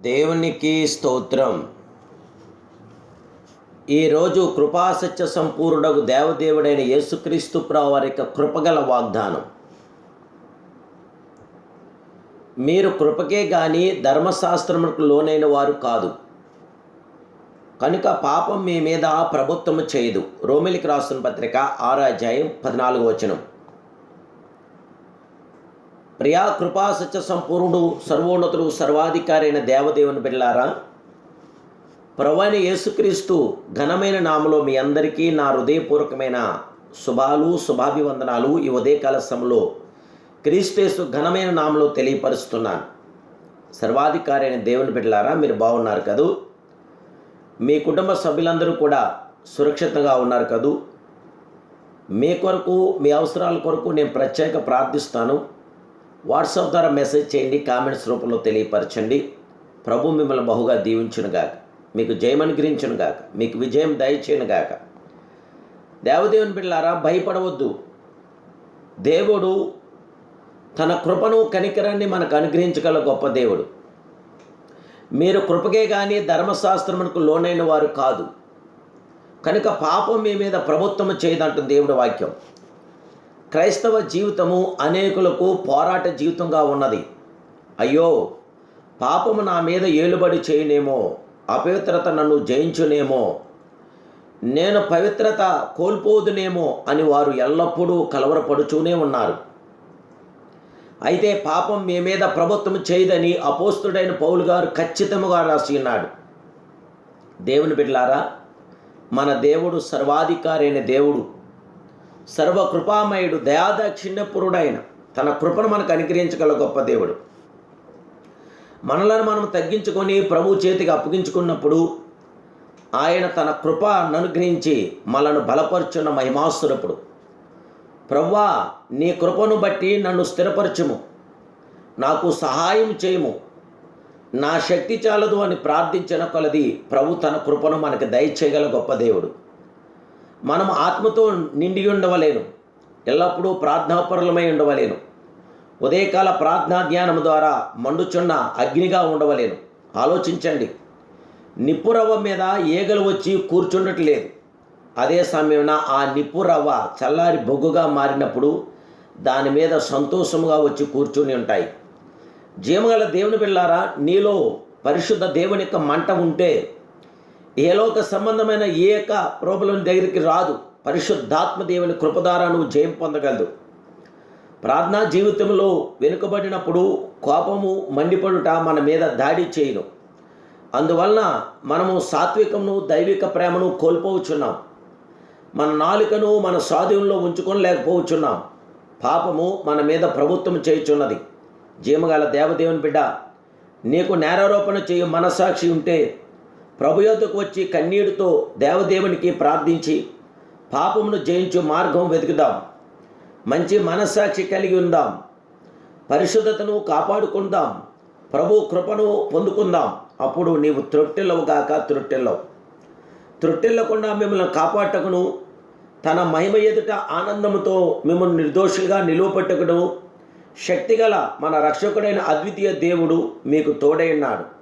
దేవునికి స్తోత్రం. ఈరోజు కృపాసత్య సంపూర్ణకు దేవదేవుడైన యేసుక్రీస్తు ప్రావారిక వారి యొక్క కృపగల వాగ్దానం. మీరు కృపకే కానీ ధర్మశాస్త్రములకు లోనైన వారు కాదు. కనుక పాపం మీ మీద ప్రభుత్వము చేయదు. రోమిలికి రాసిన పత్రిక ఆరాధ్యాయం పద్నాలుగు వచనం. ప్రియా కృపా సత్య సంపూర్ణుడు సర్వోన్నతుడు సర్వాధికారి అయిన దేవదేవుని బిడ్లారా ప్రవైన యేసుక్రీస్తు ఘనమైన నామలో మీ అందరికీ నా హృదయపూర్వకమైన శుభాలు శుభాభివందనాలు ఈ ఉదయకాల సమయంలో క్రీస్తు ఘనమైన నామలో తెలియపరుస్తున్నాను. సర్వాధికారి అయిన దేవుని బిడ్డలారా మీరు బాగున్నారు కదూ? మీ కుటుంబ సభ్యులందరూ కూడా సురక్షితంగా ఉన్నారు కదూ? మీ కొరకు మీ అవసరాల కొరకు నేను ప్రత్యేక ప్రార్థిస్తాను. వాట్సాప్ ద్వారా మెసేజ్ చేయండి కామెంట్స్ రూపంలో తెలియపరచండి. ప్రభు మిమ్మల్ని బహుగా దీవించునుగాక. మీకు జయం అనుగ్రహించునుగాక. మీకు విజయం దయచేయనుగాక. దేవదేవుని బిళ్ళారా భయపడవద్దు. దేవుడు తన కృపను కనికరాన్ని మనకు అనుగ్రహించగల గొప్ప దేవుడు. మీరు కృపకే కానీ ధర్మశాస్త్రమునకు లోనైన వారు కాదు. కనుక పాపం మీ మీద ప్రభుత్వం చేయదంటుంది దేవుడి వాక్యం. క్రైస్తవ జీవితము అనేకులకు పోరాట జీవితంగా ఉన్నది. అయ్యో పాపము నా మీద ఏలుబడి చేయనేమో అపవిత్రత నన్ను జయించునేమో నేను పవిత్రత కోల్పోదునేమో అని వారు ఎల్లప్పుడూ కలవరపడుచూనే ఉన్నారు. అయితే పాపం మీ మీద ప్రభుత్వం చేయదని అపోస్తుడైన పౌలు గారు ఖచ్చితంగా రాసి ఉన్నాడు. దేవుని బిడ్లారా మన దేవుడు సర్వాధికారి అయిన దేవుడు సర్వకృపామయుడు దయాదాక్షిణ్యపురుడైన తన కృపను మనకు అనుగ్రహించగల గొప్ప దేవుడు. మనలను మనం తగ్గించుకొని ప్రభు చేతికి అప్పగించుకున్నప్పుడు ఆయన తన కృప అనుగ్రహించి మనను బలపరుచున్న మహిమాసురపుడు ప్రవ్వా నీ కృపను బట్టి నన్ను స్థిరపరచుము. నాకు సహాయం చేయము. నా శక్తి చాలదు అని ప్రార్థించిన కొలది ప్రభు తన కృపను మనకు దయచేయగల గొప్ప దేవుడు. మనం ఆత్మతో నిండి ఉండవలేను. ఎల్లప్పుడూ ప్రార్థనాపరులమై ఉండవలేను. ఉదయకాల ప్రార్థనా ధ్యానం ద్వారా మండుచున్న అగ్నిగా ఉండవలేను. ఆలోచించండి. నిప్పురవ్వ మీద ఈగలు వచ్చి కూర్చుండట్లేదు. అదే సమయంలో ఆ నిప్పురవ్వ చల్లారి బొగ్గుగా మారినప్పుడు దాని మీద సంతోషముగా వచ్చి కూర్చుని ఉంటాయి. జీవగల దేవుని పిల్లారా నీలో పరిశుద్ధ దేవుని యొక్క మంట ఉంటే ఏలోక సంబంధమైన ఏ యొక్క ప్రోబలం దగ్గరికి రాదు పరిశుద్ధాత్మ దేవుని కృపదారా నువ్వు జయం పొందగలదు. ప్రార్థనా జీవితంలో వెనుకబడినప్పుడు కోపము మండిపడుట మన మీద దాడి చేయను. అందువలన మనము సాత్వికమును దైవిక ప్రేమను కోల్పోవచ్చున్నాం మన నాలుకను మన స్వాధీనంలో ఉంచుకొని లేకపోవచ్చున్నాం పాపము మన మీద ప్రభుత్వం చేయుచున్నది. జీమగల దేవదేవుని బిడ్డ నీకు నేరారోపణ చేయు మనసాక్షి ఉంటే ప్రభు యొద్దకు వచ్చి కన్నీటితో దేవదేవునికి ప్రార్థించి పాపమును జయించు మార్గం వెతుకుదాం. మంచి మనస్సాక్షి కలిగి ఉందాం. పరిశుద్ధతను కాపాడుకుందాం. ప్రభు కృపను పొందుకుందాం. అప్పుడు నీవు త్రొట్టెల్లవు గాక త్రొట్టెల్లవు. త్రొట్టెల్లకుండా మిమ్మల్ని కాపాడటకును తన మహిమ ఎదుట ఆనందముతో మిమ్మల్ని నిర్దోషులుగా నిలువపెట్టుకును శక్తిగల మన రక్షకుడైన అద్వితీయ దేవుడు మీకు తోడైనాడు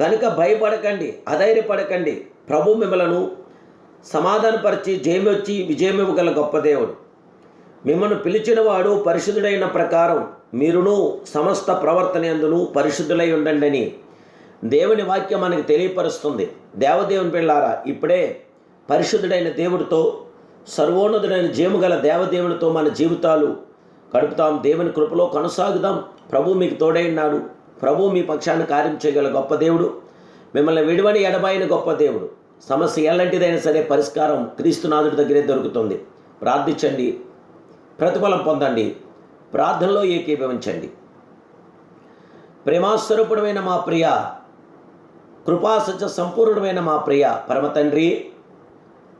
కనుక భయపడకండి అధైర్యపడకండి. ప్రభు మిమ్మలను సమాధానపరిచి జయమొచ్చి విజయమివ్వగల గొప్ప దేవుడు. మిమ్మల్ని పిలిచినవాడు పరిశుద్ధుడైన ప్రకారం మీరును సమస్త ప్రవర్తన ఎందును పరిశుద్ధులై ఉండండి అని దేవుని వాక్యం మనకి తెలియపరుస్తుంది. దేవదేవుని పిల్లారా ఇప్పుడే పరిశుద్ధుడైన దేవుడితో సర్వోన్నతుడైన జీముగల దేవదేవునితో మన జీవితాలు గడుపుతాం. దేవుని కృపలో కొనసాగుదాం. ప్రభు మీకు తోడైనాడు ప్రభు మీ పక్షాన్ని కార్యం చేయగల గొప్ప దేవుడు. మిమ్మల్ని విడివని ఎడబాయిన గొప్ప దేవుడు. సమస్య ఎలాంటిదైనా సరే పరిష్కారం క్రీస్తునాథుడి దగ్గరే దొరుకుతుంది. ప్రార్థించండి. ప్రతిఫలం పొందండి. ప్రార్థనలో ఏకీభవించండి. ప్రేమాస్వరూపుడమైన మా ప్రియ కృపాసత్య సంపూర్ణమైన మా ప్రియ పరమతండ్రి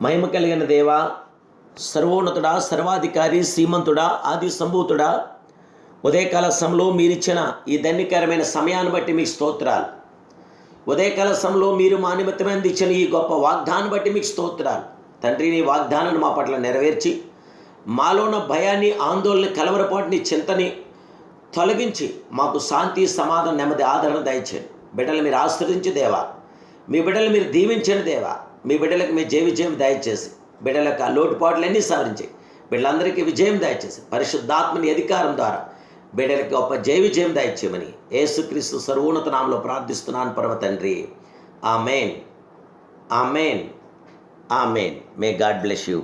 మహిమ కలిగిన దేవ సర్వోన్నతుడా సర్వాధికారి శ్రీమంతుడా ఆది సంభూతుడా ఉదయకాల సమయంలో మీరిచ్చిన ఈ ధన్యకరమైన సమయాన్ని బట్టి మీకు స్తోత్రాలు. ఉదయకాల సమయంలో మీరు మా నిమిత్తమైన ఇచ్చిన ఈ గొప్ప వాగ్దాన్ని బట్టి మీకు స్తోత్రాలు. తండ్రి నీ వాగ్దానాన్ని మా పట్ల నెరవేర్చి మాలో ఉన్న భయాన్ని ఆందోళన కలవరపాటుని చింతని తొలగించి మాకు శాంతి సమాధానం నెమ్మది ఆదరణ దయచేయండి. బిడ్డలు మీరు ఆశ్రయించు దేవా. మీ బిడ్డలు మీరు దీవించిన దేవా. మీ బిడ్డలకు మీ జయ విజయం దయచేసి బిడ్డల ఆ లోటుపాట్లన్నీ సవరించి బిడ్డలందరికీ విజయం దయచేసి పరిశుద్ధాత్మని అధికారం ద్వారా బిడ్డలకు గొప్ప జయ విజయం దయచేయమని యేసుక్రీస్తు సర్వోన్నత నామంలో ప్రార్థిస్తున్నాను పరమ తండ్రి. Amen. Amen. Amen. May God bless you.